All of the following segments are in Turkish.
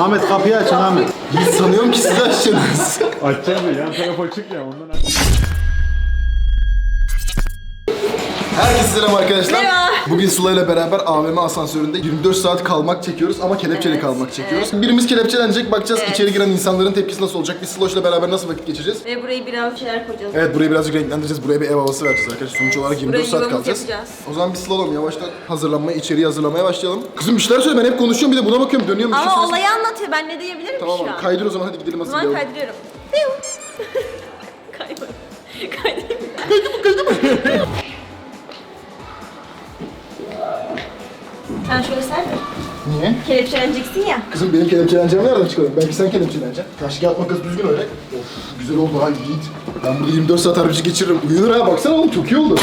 Ahmet kapıyı açın Ahmet. Biz sanıyorum ki siz açacaksınız. Açacağım da yan taraf açık ya ondan Herkese selam arkadaşlar. Merhaba. Bugün Sıla ile beraber AVM asansöründe 24 saat kalmak çekiyoruz ama kelepçeli Evet, kalmak çekiyoruz. Birimiz kelepçelenecek bakacağız Evet. içeri giren insanların tepkisi nasıl olacak. Biz Sıla ile beraber nasıl vakit geçireceğiz? Ve burayı biraz şeyler koyacağız. Evet burayı birazcık renklendireceğiz. Buraya bir ev havası vereceğiz arkadaşlar. Sonuç olarak 24 burayı saat yuvamız kalacağız. yapacağız. O zaman biz slalom yavaştan hazırlanmaya, içeriği hazırlamaya başlayalım. Kızım bir şeyler söyle ben hep konuşuyorum bir de buna bakıyorum dönüyorum. bir şey Ama olayı anlatıyor. Ben ne diyebilirim Tamam ki şu an? kaydır o zaman hadi gidelim O zaman hazırlayalım. kaydırıyorum. Piu. Kaymadım. Kaydırayım. Sen şöyle ser de. Niye? Kelepçeleneceksin ya. Kızım benim kelepçeleneceğimi nereden çıkarayım? Belki sen kelepçeleneceksin. Taş kağıt makas düzgün öyle. Of güzel oldu ha Yiğit. Ben burada 24 saat harbici geçiririm. Uyunur ha baksana oğlum çok iyi oldu.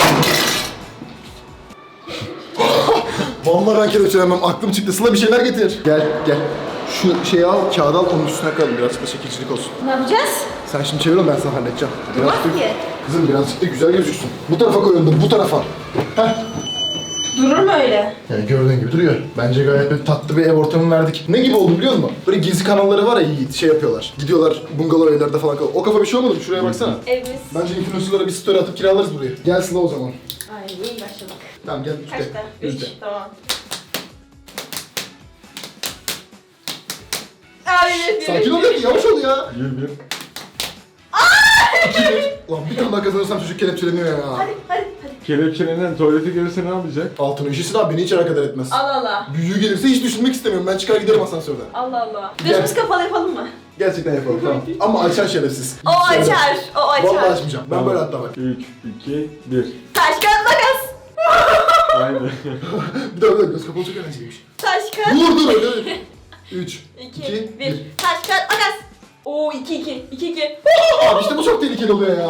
Vallahi ben kelepçelenmem. Aklım çıktı. Sıla bir şeyler getir. Gel gel. Şu şeyi al, kağıdı al, onun üstüne koyalım. Birazcık da şekilcilik olsun. Ne yapacağız? Sen şimdi çevir onu ben sana halledeceğim. Birazcık- ki. Kızım birazcık da güzel gözüksün. Bu tarafa koy onu bu tarafa. Heh. Durur mu öyle? Yani gördüğün gibi duruyor. Bence gayet böyle tatlı bir ev ortamı verdik. Ne gibi oldu biliyor musun? Böyle gizli kanalları var ya şey yapıyorlar. Gidiyorlar bungalov evlerde falan kalıyor. O kafa bir şey olmadı mı? Şuraya baksana. Evimiz. Bence influencerlara bir story atıp kiralarız burayı. Gel Sıla o zaman. Ay iyi başladık. Tamam gel. üçte. Kaçta? Üç. Üçte. Tamam. Ay, Sakin ol ya, yavaş ol ya. Yürü yürü. 2-1. Ulan bir tane daha kazanırsam çocuk kelepçeleniyor ya. Hadi hadi hadi. Kelepçelenen tuvalete gelirse ne yapacak? Altın öjesi daha beni hiç alakadar etmez. Allah Allah. Büyüğü gelirse hiç düşünmek istemiyorum. Ben çıkar giderim asansörden. Allah Allah. Gel. Gözümüz kapalı yapalım mı? Gerçekten yapalım tamam. Ama açar şerefsiz. O açar. O açar. Vallahi açmayacağım. Ben böyle hatta bak. 3, 2, 1. Taş kağıt makas. Aynen. Bir daha bir daha göz kapalı çok eğlenceliymiş. Taş kağıt. Vurdun öyle. 3, 2, 2, 1. 1. Taş kağıt makas. Oo 2 2 2 2. Abi işte bu çok tehlikeli oluyor ya.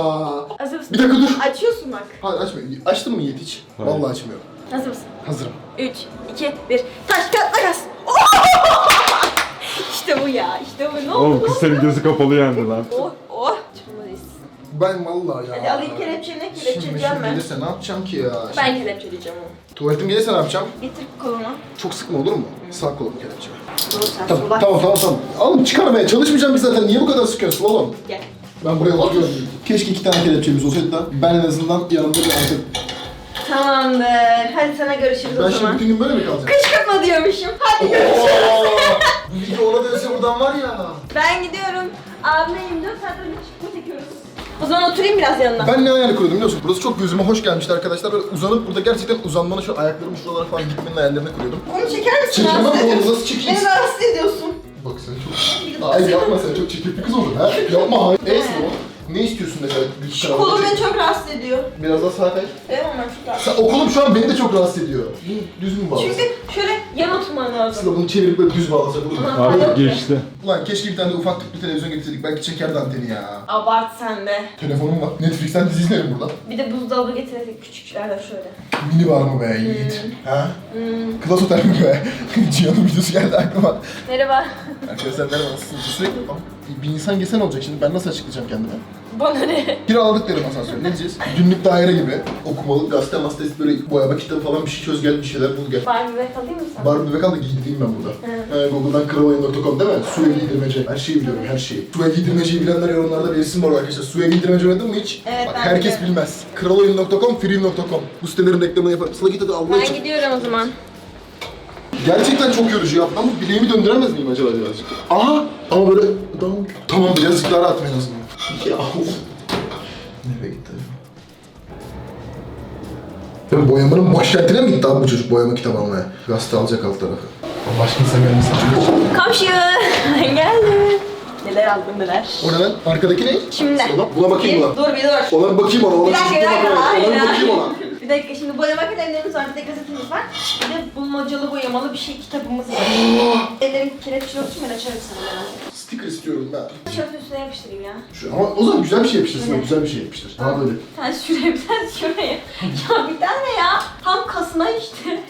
Hazır mısın? Bir dakika dur. Açıyorsun bak. Hayır açmıyorum. Açtın mı Yiğit hiç? Hayır. Vallahi açmıyorum. Hazır mısın? Hazırım. 3 2 1. Taş kağıt makas. işte bu ya. İşte bu. Ne oldu? Oğlum kız senin gözü kapalı yandı lan. Oh oh. Çıkmalıyız. Ben vallahi ya. Hadi alayım kelepçeni. Kelepçeleyeceğim ben. gelirse ne yapacağım ki ya? Ben kelepçeleyeceğim onu. Tuvaletim gelirse ne yapacağım? Getir kolunu. Çok sıkma olur mu? Sağ kolumu kelepçeme. Doğru sen Tamam, sola. tamam, tamam, tamam. Oğlum çıkarmaya çalışmayacağım ki zaten. Niye bu kadar sıkıyorsun oğlum? Gel. Ben buraya oturuyorum. Keşke iki tane kelepçemiz olsaydı da ben en azından yanımda bir artık. Tamamdır. Hadi sana görüşürüz Ben o şimdi zaman. bütün gün böyle mi kalacağım? Kışkırtma diyormuşum. Hadi görüşürüz. Oo! Bu video ona dönse buradan var ya. Ben gidiyorum. Abimle 24 saat önce çıkma çekiyoruz. O zaman oturayım biraz yanına. Ben ne hayal kuruyordum biliyor musun? Burası çok gözüme hoş gelmişti arkadaşlar. Böyle uzanıp burada gerçekten uzanmanı şu ayaklarımı şuralara falan gitmenin hayallerini kuruyordum. Onu çeker misin? Çekemem Rahatsız oğlum, ediyorsun. nasıl çekeyim? Beni rahatsız ediyorsun. Bak sen çok... Ay yapma sen çok çirkef bir kız oldun ha. Yapma hayır. Neyse o. Ne istiyorsun mesela? Şu kolum beni çok rahatsız ediyor. Biraz daha sağa kay. Tamam ben çok rahatsız. O kolum şu an beni de çok rahatsız ediyor. Düz- Düz mü bağlasın? Çünkü şöyle yan oturman lazım. Aslında bunu çevirip böyle düz bağlasak olur mu? Aha. Abi geçti. Ulan keşke bir tane de ufak tüplü televizyon getirseydik. Belki çekerdi anteni ya. Abart sen de. Telefonum var. Netflix'ten dizi izlerim buradan. Bir de buzdolabı getirelim küçüklerden şöyle. Mini var mı be Yiğit? Ha? Klas otel mi be? Cihan'ın videosu geldi aklıma. Merhaba. Arkadaşlar merhaba nasılsınız? Sürekli bir insan gesen olacak şimdi ben nasıl açıklayacağım kendime? Bana ne? Kiraladık derim asansör. Ne diyeceğiz? Günlük daire gibi. Okumalı, gazete, masete, böyle boyama kitabı falan bir şey çöz gel, bir şeyler bul gel. Barbie bebek alayım mı sana? Barbie bebek al da giydireyim ben burada. Ee, Google'dan kralayın.com değil mi? Su ev giydirmece. Her şeyi biliyorum, her şeyi. Su ev giydirmeceyi bilenler yorumlarda belirsin bu arada arkadaşlar. Su ev giydirmece oynadın mı hiç? Evet, Bak, ben herkes biliyorum. bilmez. Kralayın.com, free.com. Bu sitelerin reklamını yaparım. Sıla git hadi Allah Ben için. gidiyorum o zaman. Gerçekten çok yorucu yaptım ama bileğimi döndüremez miyim acaba birazcık? Aha! Ama böyle tamam, tamam birazcık daha rahatım en azından. Ya. Nereye gitti? Ya boyamanın başkentine mi gitti abi bu çocuk boyama kitabı almaya? Gazete alacak alt tarafı. Başka insan gelmesin. Komşu. Ben geldim. Neler aldın neler? O ne lan? Arkadaki ne? Şimdi. Ona, buna bakayım buna. Dur bir dur. Ona bir bakayım ona. Ona Bir dakika bir dakika. hayır. bakayım ona. Bir dakika şimdi boyama kalemlerimiz var, bir de gazetemiz var. Bir de bulmacalı boyamalı bir şey kitabımız var. Ellerim kelepçeli olduğu için ben açarım sana etme. Sticker istiyorum ben. Şöyle üstüne yapıştırayım ya. Şu, ama o zaman güzel bir şey yapıştırsın. Evet. Güzel bir şey yapıştır. Daha böyle. Bir tane şuraya bir tane şuraya. Ya bir tane ya. Tam kasına işte.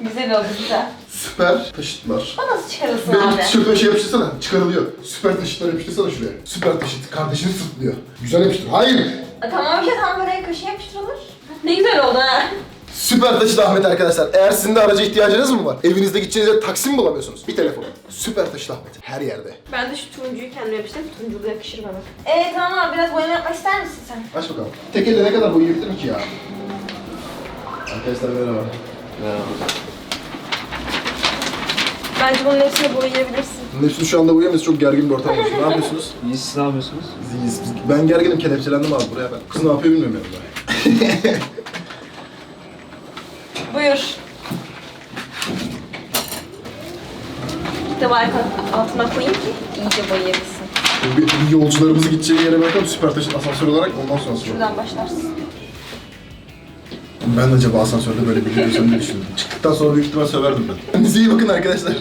güzel oldu güzel. Süper taşıtlar. O nasıl çıkarılsın Benim abi? tişörtüme şey yapıştırsana. Çıkarılıyor. Süper taşıtlar yapıştırsana şuraya. Süper taşıt. Kardeşini sırtlıyor. Güzel yapıştır. Hayır. Aa, Tamam işte tam böyle köşeye yapıştırılır. Ne güzel oldu ha. Süper taşıt Ahmet arkadaşlar. Eğer sizin de araca ihtiyacınız mı var? Evinizde gideceğiniz yere taksi mi bulamıyorsunuz? Bir telefon. Süper taşıt Ahmet. Her yerde. Ben de şu turuncuyu kendime yapıştım. Turunculuğu yakışır bana. Eee tamam abi biraz boyama yapmak ister misin sen? Aç bakalım. Tek elle ne kadar boyayabilirim ki ya? Arkadaşlar merhaba. Bence bunun hepsini boyayabilirsin. Nefsini şu anda boyayamayız. Çok gergin bir ortam oluştu. Ne yapıyorsunuz? İyi siz ne yapıyorsunuz? Ziyiz. Ben gerginim. Kelepçelendim abi buraya ben. Kız ne yapıyor bilmiyorum yanımda. Buyur. Kitabı arka altına koyayım ki iyice boyayabilsin. Bir, bir yolcularımızı gideceği yere bakalım. Süper taşıt asansör olarak ondan sonra sonra. Şuradan başlarsın. Ben de acaba asansörde böyle bir görürsem ne düşündüm. Çıktıktan sonra büyük ihtimal söverdim ben. Kendinize iyi bakın arkadaşlar.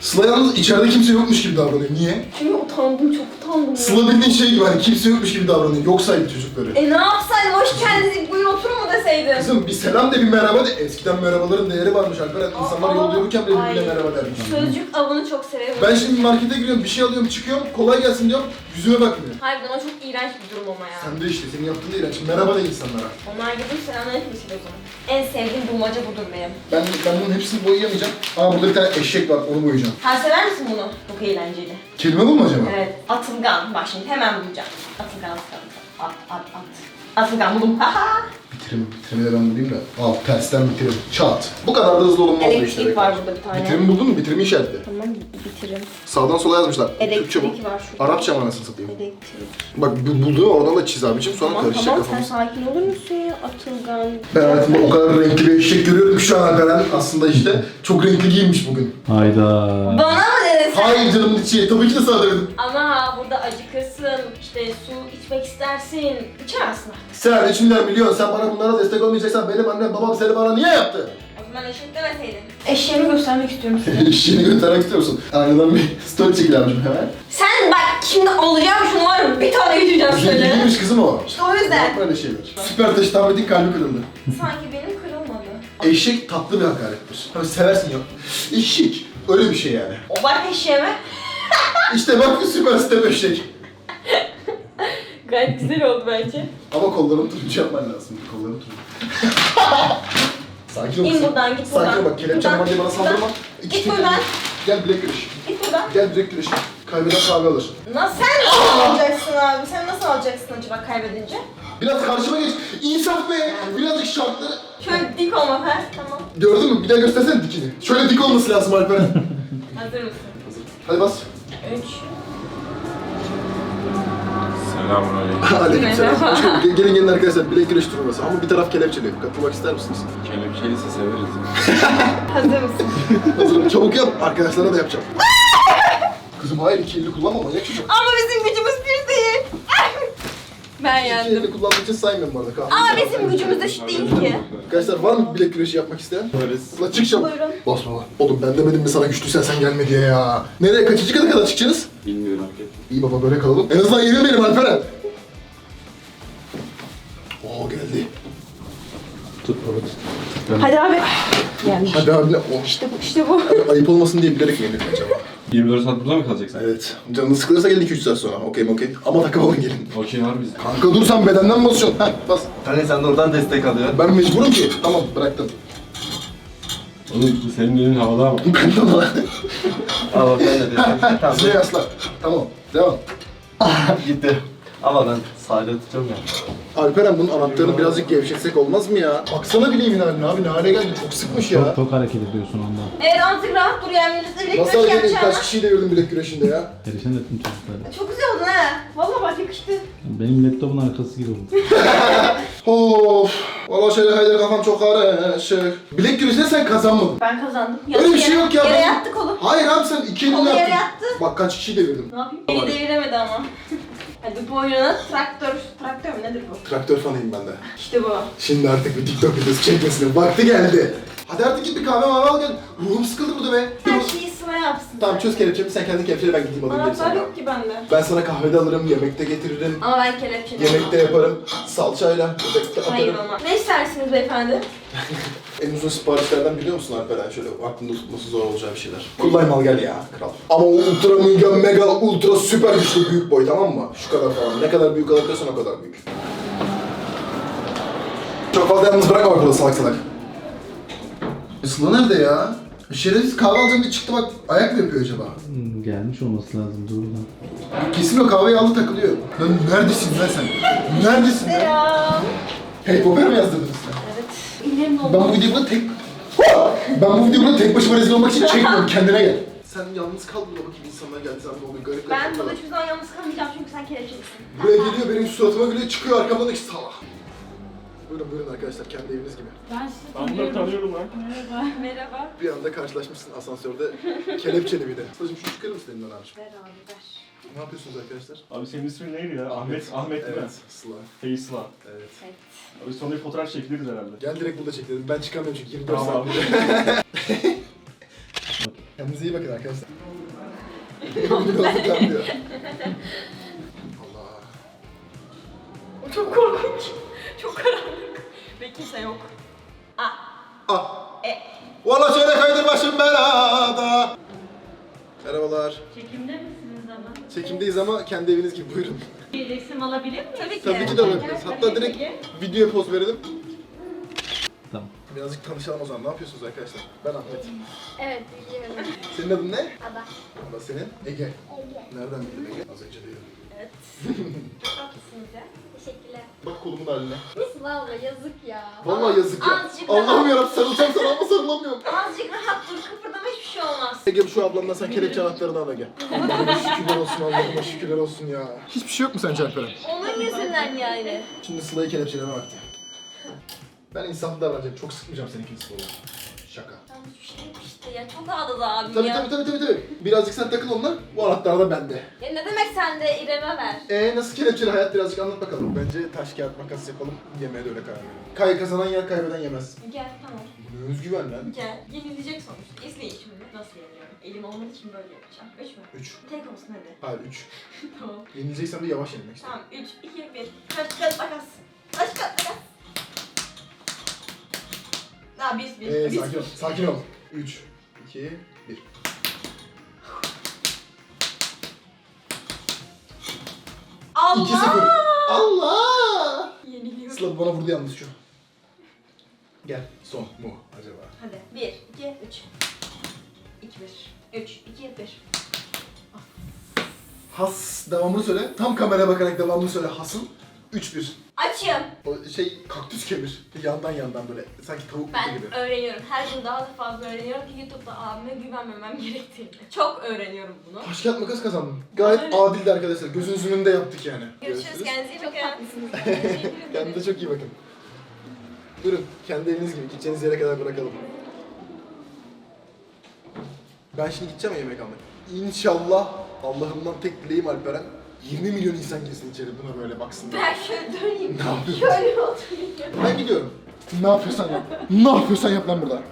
Sıla yalnız içeride kimse yokmuş gibi davranıyor. Niye? Çünkü utandım, çok utandım. Ya. Sıla bildiğin şey gibi hani kimse yokmuş gibi davranıyor. Yok saydı çocukları. E ne yapsaydım? Hoş geldiniz, buyurun oturun mu deseydim? Kızım bir selam de bir merhaba de. Eskiden merhabaların değeri varmış Alperen. İnsanlar yolda yürürken bile birbirine merhaba dermiş. Sözcük avını çok severim. Ben şimdi markete giriyorum, bir şey alıyorum, çıkıyorum. Kolay gelsin diyorum. Yüzüme bakmıyor. Harbiden o çok iğrenç bir durum ama ya. Sen de işte senin yaptığın da iğrenç. Merhaba de insanlara. Onlar gibi o zaman. En sevdiğim bulmaca budur benim. Ben, ben bunun hepsini boyayamayacağım. Aa burada bir tane eşek var, onu boyayacağım. Sen sever misin bunu? Çok eğlenceli. Kelime bulmaca mı? Evet. Atılgan. Bak şimdi hemen bulacağım. Atılgan, atılgan. At, at, at. Atılgan buldum. Haha. Bitirim, bitirimi de ben bulayım da. Al tersten bitirim. Çat. Bu kadar da hızlı olunma oldu işte. Elektrik var burada bir tane. Bitirimi buldun mu? Bitirimi işaretle. Tamam bitirim. Sağdan sola yazmışlar. Türkçe bu. Elektrik var şurada. Arapça mı anasını satayım? Elektrik. Bak bu bulduğunu oradan da çiz abicim sonra Tamam karışacak tamam sen kafamız. sakin olur musun ya? Atılgan. Ben hayatımda o kadar renkli bir eşek görüyorum ki şu an Alperen aslında işte çok renkli giyinmiş bugün. Hayda. Bana mı dedin sen? Hayır canımın içi. Tabii ki de sana demedim. Ama burada acıkırsın, işte su içmek istersin. İçemezsin artık. Sen 3 milyar milyon sen bana bunlara destek olmayacaksan benim annem babam seni bana niye yaptı? O zaman eşek demeseydin. Eşeğimi göstermek istiyorum. İşini göstermek istiyor musun? Aynadan bir story çekil abicim hemen. sen bak şimdi alacağım şunu var ya, bir tane yiyeceğim şöyle. İyiymiş kızım o. İşte o yüzden. Yok böyle şeyler. Süper taşı Ahmet'in kalbi kırıldı. Sanki benim kırılmadı. Eşek tatlı bir hakarettir. Tabii seversin ya. Eşek. Öyle bir şey yani. O var eşeğime. İşte bak bir süper step eşek. Gayet güzel oldu bence. Ama kollarımı turuncu yapman lazım. Kollarımı turuncu. Sakin ol. İn kızım. buradan git buradan. Sakin ol bak kelepçem var diye bana Buradan. saldırma. İki Git buradan. Gel bilek güreş. Git buradan. Gel bilek güreş. Kaybeden kahve alır. Nasıl sen nasıl alacaksın abi? Sen nasıl alacaksın acaba kaybedince? Biraz karşıma geç. İnsaf be. Birazcık şartları. Şöyle dik olma Fer. Tamam. Gördün mü? Bir daha göstersene dikini. Şöyle dik olması lazım Alperen. Hazır mısın? Hadi bas. 3. Selamünaleyküm. Aleykümselam. Hoş geldin. Gelin gelin arkadaşlar bilek güreş turnuvası. Ama bir taraf kelepçeli. Katılmak ister misiniz? Kelepçeliyse severiz. Hazır mısın? Hazırım. Çabuk yap. Arkadaşlara da yapacağım. Kızım hayır iki elini kullanma manyak çocuk. Ama bizim gücümüz bir değil. ben İki yendim. elini kullandığı için saymıyorum bu arada. Kahve Ama bizim gücümüz eşit değil ki. Arkadaşlar var mı bilek güreşi yapmak isteyen? Severiz. Ulan çık çabuk. Buyurun. Basma lan. Oğlum ben demedim mi sana güçlüysen sen gelme diye ya. Nereye kaçıncı kata kadar çıkacaksınız? İyi baba böyle kalalım. En azından yenilmeyelim Alperen. Oo geldi. Tut baba tut. Hadi abi. Yendim. Hadi abi? Oh. İşte bu, işte bu. Ayıp olmasın diye bilerek mi yenildin acaba? 24 saat burada mı kalacaksın? Evet. Canınız sıkılırsa gelin 2-3 saat sonra. Okey mi okey. Ama takım alın gelin. Okey var bizde. Kanka dur sen bedenden basıyorsun? Heh bas. Hani sen de oradan destek alıyorsun. Ben mecburum ki. Tamam bıraktım. Oğlum senin elin havada ama. Ben de bana. Al bak ben de destek. tamam. Şuraya yasla. Tamam. Devam. Gitti. Ama ben sade tutuyorum ya. Alperen bunun anahtarını birazcık gevşetsek olmaz mı ya? Baksana bileğimin haline abi ne hale geldi çok sıkmış ya. Çok, çok hareket ediyorsun ondan. Evet artık rahat dur yani. Millete bilek Nasıl güreşi hareket edeyim? Kaç kişiyi devirdim bilek güreşinde ya? Perişan ettim çocukları. Çok güzel oldun ha. Valla bak yakıştı. Benim laptopun arkası gibi oldu. Of. Valla şöyle hayır kafam çok karışık. Bilek güreşinde sen kazanmadın. Ben kazandım. Öyle bir şey yok ya. Yere Ben- yattı kolu. Hayır abi sen iki elini Kolu yere yaptın. yattı. Bak kaç kişiyi devirdim. Ne yapayım? Beni deviremedi ama. Hadi boynuna traktör. Traktör mü nedir bu? Traktör fanıyım ben de. İşte bu. Şimdi artık bir TikTok videosu çekmesinin vakti geldi. Hadi artık git bir kahve mavi al gel. Ruhum sıkıldı burada be. Her şeyi sıra yapsın. Tamam çöz kelepçemi sen kendi kelepçeyle ben gideyim alayım gelip Anahtar yok ki bende. Ben sana kahvede alırım, yemekte getiririm. Ama ben kelepçeli. Yemekte yaparım. Salçayla, yemekte Hayır atarım. ama. Ne istersiniz beyefendi? En uzun siparişlerden biliyor musun Alperen? Şöyle aklında tutması zor olacağı bir şeyler. Kullayım al gel ya kral. Ama o ultra mega mega ultra süper güçlü büyük boy tamam mı? Şu kadar falan. Ne kadar büyük alabiliyorsan o kadar büyük. Çok fazla yalnız bırakma bak burada salak salak. Sıla nerede ya? Şerefsiz kahve alacağım diye çıktı bak. Ayak mı yapıyor acaba? Hmm, gelmiş olması lazım doğrudan. Kesin o kahveyi aldı takılıyor. Lan neredesin lan sen? Neredesin lan? Selam. Harry Potter mi yazdırdın sen? Evet. Ben bu videoyu burada tek... ben bu videoyu burada tek başıma rezil olmak için çekmiyorum. Kendine gel. Sen yalnız kal burada bakayım insanlar geldi zaman ne oluyor garip Ben garip burada hiçbir zaman yalnız kalmayacağım çünkü sen kelepçelisin. Buraya geliyor benim suratıma gülüyor çıkıyor arkamdan da ki salak. Buyurun buyurun arkadaşlar kendi eviniz gibi. Ben sizi Ben bunları tanıyorum. tanıyorum lan. Merhaba. Merhaba. Bir anda karşılaşmışsın asansörde kelepçeli bir de. Sıla'cım şu çıkarır mısın elinden abiciğim? Ver abi ver. Ne yapıyorsunuz arkadaşlar? Abi senin ismin neydi ya? Ahmet. Ahmet değil mi? Evet Sıla. Face'la. Evet. Evet. Abi sonra bir fotoğraf çekiliriz herhalde. Gel direkt burada çekelim. Ben çıkamıyorum çünkü 24 Tamam saat. abi. Kendinize iyi bakın arkadaşlar. Biraz. Allah. O çok korkunç. Çok karanlık. Ve kimse yok. Ah. Ah. E. Valla şöyle kaydır başım belada. Merhabalar. Çekimde misiniz ama? Çekimdeyiz ama kendi eviniz gibi buyurun. Bir resim alabilir miyim? Tabii ki. Tabii ki de alabiliriz. Hatta direkt videoya poz verelim. Tamam. Birazcık tanışalım o zaman. Ne yapıyorsunuz arkadaşlar? Ben Ahmet. Evet biliyorum. Senin adın ne? Ada. Ada senin? Ege. Ege. Nereden bildin Ege? Az önce diyorum. Evet. çok tatlısınız ya. Teşekkürler. Bak kolumun haline. Sıla abla yazık ya. Vallahi yazık ya. Azıcık Allah'ım daha- yarabbim sarılacağım sana ama sarılamıyorum. Azıcık rahat dur. Kıpırdama hiçbir şey olmaz. Ege şu ablamdan sen kelepçe anahtarını al Ege. Allah'ıma şükürler olsun Allah'ıma şükürler olsun ya. Hiçbir şey yok mu sence Alperen? Onun yüzünden yani. Şimdi Sıla'yı kelepçeleme vakti. Ben insaflı davranacağım. Çok sıkmayacağım seninkini Sıla oğlum. Şaka. Tam hiçbir şey yok işte ya. Çok ağladı abim Tabii ya. tabii tabii tabii tabii. Birazcık sen takıl onunla. Bu anahtar da bende. Ya ne demek sen de İrem'e ver. Ee nasıl kelepçeli hayat birazcık anlat bakalım. Bence taş kağıt makas yapalım. Yemeğe de öyle karar verelim. Kay kazanan yer kaybeden yemez. Gel tamam. Bu ne özgüven lan. Gel. Yenilecek sonuçta. İzleyin şimdi. Nasıl yeniyorum. Elim olmadığı için böyle yapacağım. Üç mü? 3. Tek olsun hadi. Hayır 3. tamam. Yenileceksen de yavaş yenilmek istiyorum. Tamam. Üç, iki, bir. Taş kağıt makas. Taş kağıt makas. Daha biz bir. Ee, biz sakin ol. Sakin ol. 3, 2, 1. Allah! 2-0. Allah! Yeniliyorum. Sıla bana vurdu yalnız şu. Gel. Son mu acaba? Hadi. Bir, iki, üç. İki, bir. Üç, iki, bir. Has devamını söyle. Tam kameraya bakarak devamını söyle. Has'ın 3-1. Açım. O şey kaktüs kemir. Yandan yandan böyle. Sanki tavuk Ben gibi. öğreniyorum. Her gün daha da fazla öğreniyorum ki YouTube'da abime güvenmemem gerektiğini. Çok öğreniyorum bunu. Taş kağıt makas kazandım. Gayet Aynen. adildi arkadaşlar. Gözünüzün önünde yaptık yani. Görüşürüz. Kendinize iyi Çok bakın. tatlısınız. Kendinize çok iyi bakın. Buyurun. Kendi eviniz gibi. Gideceğiniz yere kadar bırakalım. Ben şimdi gideceğim ya yemek almaya. İnşallah Allah'ımdan tek dileğim Alperen. 20 milyon insan girsin içeri buna böyle baksınlar. Ben şöyle döneyim. Ne yapıyorsun? Şöyle oturayım. Ben gidiyorum. Ne yapıyorsan yap. Ne yapıyorsan yap lan burada.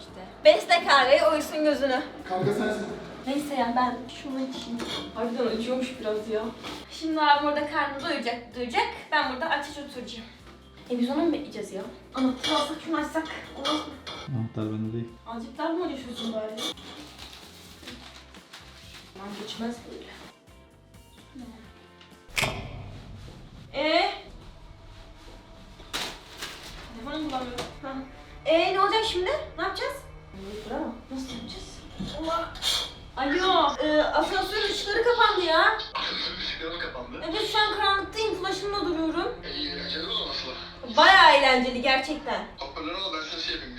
İşte. Beste kahveyi oysun gözünü. Kanka sensin. Neyse ya ben şunu içeyim. Harbiden acıyormuş biraz ya. Şimdi abi burada karnı doyacak, duyacak. Ben burada aç aç oturacağım. E biz onu mu bekleyeceğiz ya? Anahtarı alsak şunu açsak. Olmaz mı? Anahtar bende değil. Azıcık mı düşürsün bari? Aman geçmez böyle. Ee? Telefonu bulamıyorum. Ha. Ee ne olacak şimdi? Ne yapacağız? Nasıl yapacağız? Allah. Alo. Ee, asansör ışıkları kapandı ya. Işıklarım kapandı. Evet şu an karanlıktayım. Flaşımla duruyorum. İyi, eğlenceli o nasıl? Bayağı eğlenceli gerçekten. Hoparlörü al ben sana şey yapayım.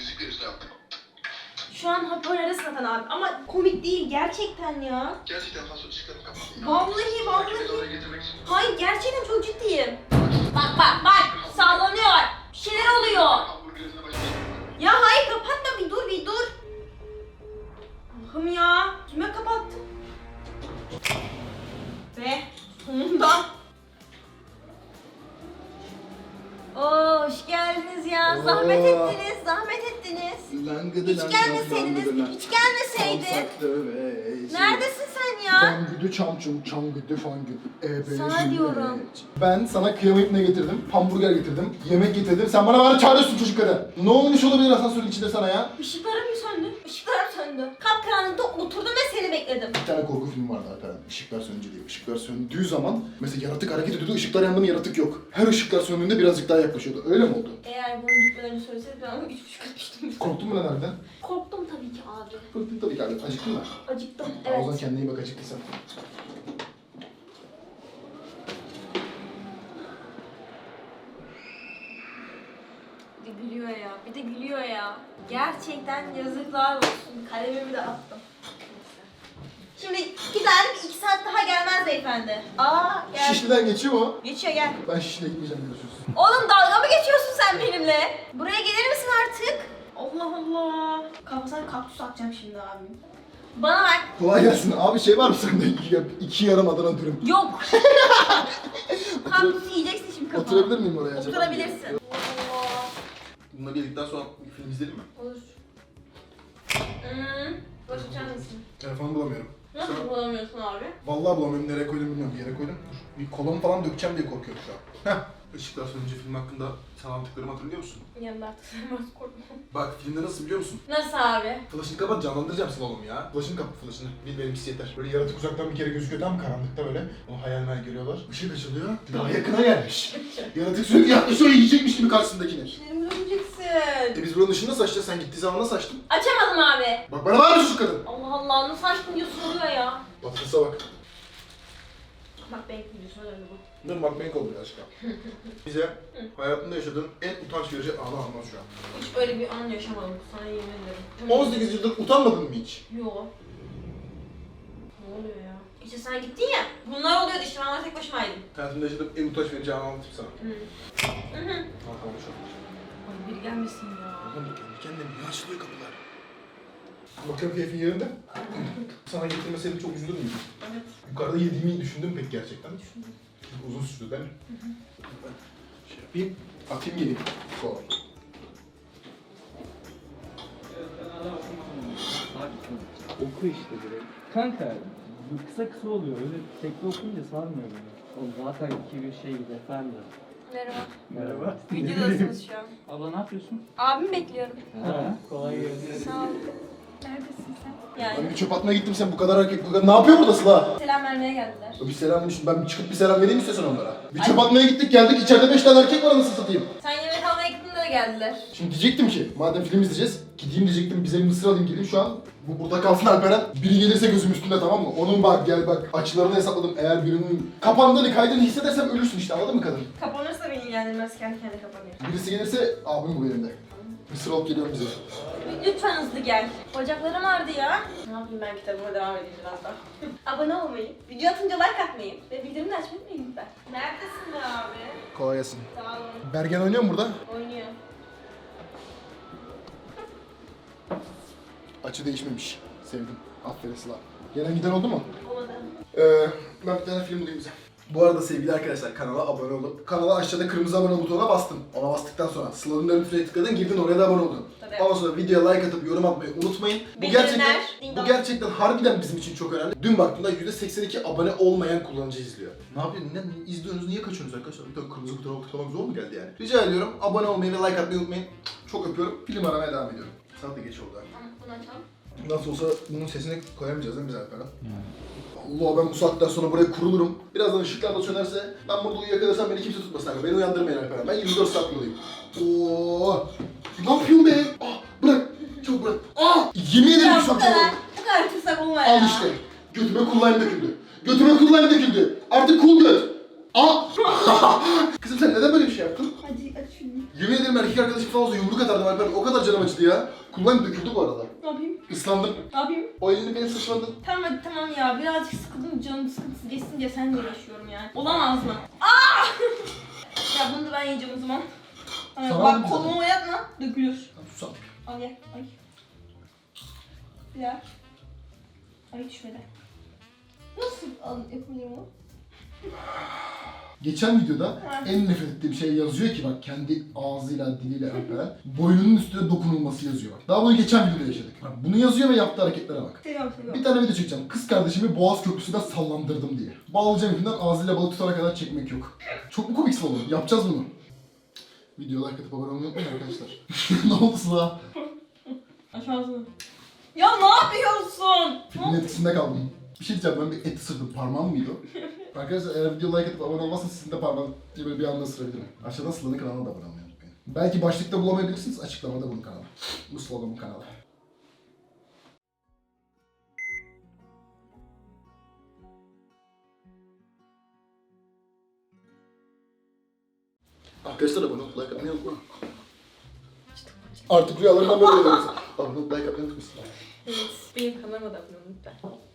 Şu an hoparlöre zaten abi. Ama komik değil gerçekten ya. Gerçekten fazla ışıklarım kapandı. Vallahi vallahi. Hayır gerçekten çok ciddiyim. Bak bak bak sallanıyor. Bir şeyler oluyor. Ya hayır kapatma bir dur bir dur. Allah'ım ya. Kime kapattım? Ve sonunda. Oo, hoş geldiniz ya. Zahmet Oo. ettiniz, zahmet ettiniz. Lan gıdı Hiç gelmeseydiniz, hiç gelmeseydin. Neredesin sen ya? Fangüdü çamçum, çangüdü fangüdü. Ebe, Sana diyorum. Ben sana kıyamayıp ne getirdim? Hamburger getirdim, yemek getirdim. Sen bana bana çağırıyorsun çocuk kadar. Ne olmuş olabilir asansörün içinde sana ya? Işıklarım mı söndü? Işıklarım söndü. Kapkaranlıkta oturdum ve seni bekledim. Bir tane korku filmi vardı Alperen. Işıklar sönünce diye. Işıklar söndüğü zaman mesela yaratık hareket ediyordu, ışıklar yandı mı yaratık yok. Her ışıklar söndüğünde birazcık daha yaklaşıyordu. Öyle mi oldu? Eğer bunu gitmeden önce söyleseydi ben onu üç buçuk atmıştım. Korktun mu lan harbiden? Korktum tabii ki abi. Korktun tabii ki abi. Acıktın mı? Acıktım. O zaman Evet. kendine iyi bak acıktıysan. Bir de gülüyor ya. Bir de gülüyor ya. Gerçekten yazıklar olsun. Kalemimi de attım. Şimdi gider bir iki saat daha gelmez beyefendi. Aa gel. Şişliden geçiyor mu? Geçiyor gel. Ben Şişli'ye gitmeyeceğim görüşürüz. Oğlum dalga mı geçiyorsun sen benimle? Buraya gelir misin artık? Allah Allah. Kafasına kaktüs atacağım şimdi abim. Bana bak. Kolay gelsin. Abi şey var mı sende? İki, iki yarım Adana dürüm. Yok. kaktüs yiyeceksin şimdi kafana. Oturabilir miyim oraya acaba? Oturabilirsin. Allah. Bununla yedikten sonra bir film izleyelim mi? Olur. Hmm. Boş uçar mısın? Telefonu bulamıyorum. Nasıl bulamıyorsun abi? Vallahi bulamıyorum. Nereye koydum bilmiyorum. Bir yere koydum. Dur. Bir kolumu falan dökeceğim diye korkuyorum şu an. Heh. Işıklar Sönünce film hakkında sana anlattıklarımı hatırlıyor musun? Yanında artık sevmez korkma. Bak filmde nasıl biliyor musun? Nasıl abi? Flaşını kapat canlandıracağım seni oğlum ya. Flaşını kapat flaşını. Bil benimkisi yeter. Böyle yaratık uzaktan bir kere gözüküyor tam karanlıkta böyle. O hayal meyal görüyorlar. Işık açılıyor. Daha yakına gelmiş. yaratık sürekli yaklaşıyor yiyecekmiş gibi karşısındakine. İşlerimi öleceksin. E biz buranın ışığını nasıl açacağız? Sen gittiği zaman nasıl açtın? Açamadım abi. Bak bana var mı çocuk kadın? Allah Allah nasıl açtın diye soruyor ya. Patlasa bak. Bak ben videosuna döndü bu. Dur bak beni oldu aşkım. Bize hayatında yaşadığın en utanç verici anı anlat şu an. Hiç öyle bir an yaşamadım sana yemin ederim. 18 yıldır utanmadın mı hiç? Yo. Ne oluyor ya? İşte sen gittin ya. Bunlar oluyordu işte ben orada tek başımaydım. Hayatımda yaşadığım en utanç verici anı anlatayım sana. Hı. Hı hı. Tamam an. Ay biri gelmesin ya. Oğlum kendi niye açılıyor kapılar? Bakıyorum keyfin yerinde. Sana getirmeseydim çok üzülür müydün? Evet. Yukarıda yediğimi düşündüm pek gerçekten. Düşündüm. Uzun sürdü değil mi? Şey yapayım, atayım geleyim. Kolay. Oku işte direkt. Kanka bu kısa kısa oluyor. Öyle tekli okunca sarmıyor beni. Oğlum zaten iki bir şey efendim. Merhaba. Merhaba. Videodasınız şu an. Abla ne yapıyorsun? Abimi bekliyorum. Ha, kolay gelsin. Sağ ol. Neredesin sen? Ben Yani bir çöp atmaya gittim sen bu kadar hareket, bu kadar... Ne yapıyor burada Sıla? selam vermeye geldiler. Bir selam düşün. Ben bir çıkıp bir selam vereyim istiyorsan onlara. Bir çöp atmaya gittik geldik içeride beş tane erkek var anasını satayım. Sen yemek almaya gittiğinde de geldiler. Şimdi diyecektim ki madem film izleyeceğiz gideyim diyecektim bize bir mısır alayım geleyim şu an. Bu burada kalsın Alperen. Biri gelirse gözüm üstünde tamam mı? Onun bak gel bak açılarını hesapladım. Eğer birinin kapandığını kaydını hissedersem ölürsün işte anladın mı kadın? Kapanırsa beni ilgilendirmez kendi kendine kapanıyor. Birisi gelirse abim bu benim de. Mısır alıp geliyorum bize. Lütfen hızlı gel. Bacaklarım ağrıdı ya. Ne yapayım ben kitabıma devam edeyim biraz daha. Abone olmayı, video atınca like atmayı ve bildirimini açmayı unutmayın lütfen. Neredesin be abi? Kolay gelsin. Sağ olun. Bergen oynuyor mu burada? Oynuyor. Açı değişmemiş. Sevdim. Aferin Sıla. Gelen giden oldu mu? Olmadı. Ee, ben bir tane film bulayım bize. Bu arada sevgili arkadaşlar kanala abone olup kanala aşağıda kırmızı abone butonuna bastın. Ona bastıktan sonra Sıla'nın önüne tıkladın girdin oraya da abone oldun. Tabii. Ondan sonra videoya like atıp yorum atmayı unutmayın. Bu Bildirimler, gerçekten ding bu dong. gerçekten harbiden bizim için çok önemli. Dün baktığımda %82 abone olmayan kullanıcı izliyor. Ne yapıyorsun? Ne, izliyorsunuz? Niye kaçıyorsunuz arkadaşlar? Bir kırmızı butona tıklamak zor mu geldi yani? Rica ediyorum. Abone olmayı ve like atmayı unutmayın. Çok öpüyorum. Film aramaya devam ediyorum. Saat de geç oldu. Bunu açalım. Nasıl olsa bunun sesini koyamayacağız değil mi biz Alperen? Allah ben bu saatten sonra buraya kurulurum. Birazdan ışıklar da sönerse ben burada uyuyakalırsam beni kimse tutmasın abi. Beni uyandırmayın Alperen. Ben 24 saat buradayım. Oo. Ne yapıyorsun be? Ah, bırak. Çabuk bırak. Ah! Yemin ederim Ya şu bu an kadar, bu kadar tırsak olma ya. Al işte. Götüme kullayım döküldü. Götüme kullayım döküldü. Artık kul göt. Ah! Kızım sen neden böyle bir şey yaptın? Hadi aç şunu. Yemin ederim erkek arkadaşım falan olsa yumruk atardım Alperen. O kadar canım acıdı ya. Kullayım döküldü bu arada. Ne yapayım? Islandım. Ne yapayım? O elini benim sıçradın. Tamam hadi tamam ya. Birazcık sıkıldım. Canım sıkıntısı geçsin diye seninle uğraşıyorum yani. Olamaz mı? Aa! ya bunu da ben yiyeceğim o zaman. Tamam, Sana mı bak yiyeceğim? kolumu oynatma. Dökülür. Tamam sus artık. Al ye. Ay. Daha. Ay düşmedi. Nasıl al yapabilirim onu? Geçen videoda en nefret ettiğim şey yazıyor ki bak kendi ağzıyla diliyle Alperen boynunun üstüne dokunulması yazıyor. Daha bunu geçen videoda yaşadık. Bak bunu yazıyor ve yaptığı hareketlere bak. Bir tane video çekeceğim. Kız kardeşimi Boğaz Köprüsü'nden sallandırdım diye. Bağlayacağım ipinden ağzıyla balık tutana kadar çekmek yok. Çok mu komiksin oğlum? Yapacağız bunu. Videolar katıp abone olmayı unutmayın arkadaşlar. ne oldu Sıla? Aç ağzını. Ya ne yapıyorsun? Filmin etkisinde kaldım. Bir şey diyeceğim ben bir et ısırdım. Parmağım mıydı o? Arkadaşlar eğer video like atıp abone olmazsanız sizin de parmağım diye böyle bir anda ısırabilirim. Aşağıdan Sıla'nın kanalına da abone olmayı unutmayın. Belki başlıkta bulamayabilirsiniz. Açıklamada bunun kanalı. Bu sloganın kanalı. Arkadaşlar abone olup like atmayı unutmayın. Artık rüyalarından böyle oluyoruz. Abone olup like atmayı unutmayın. Evet. Benim kanalıma da abone olun lütfen.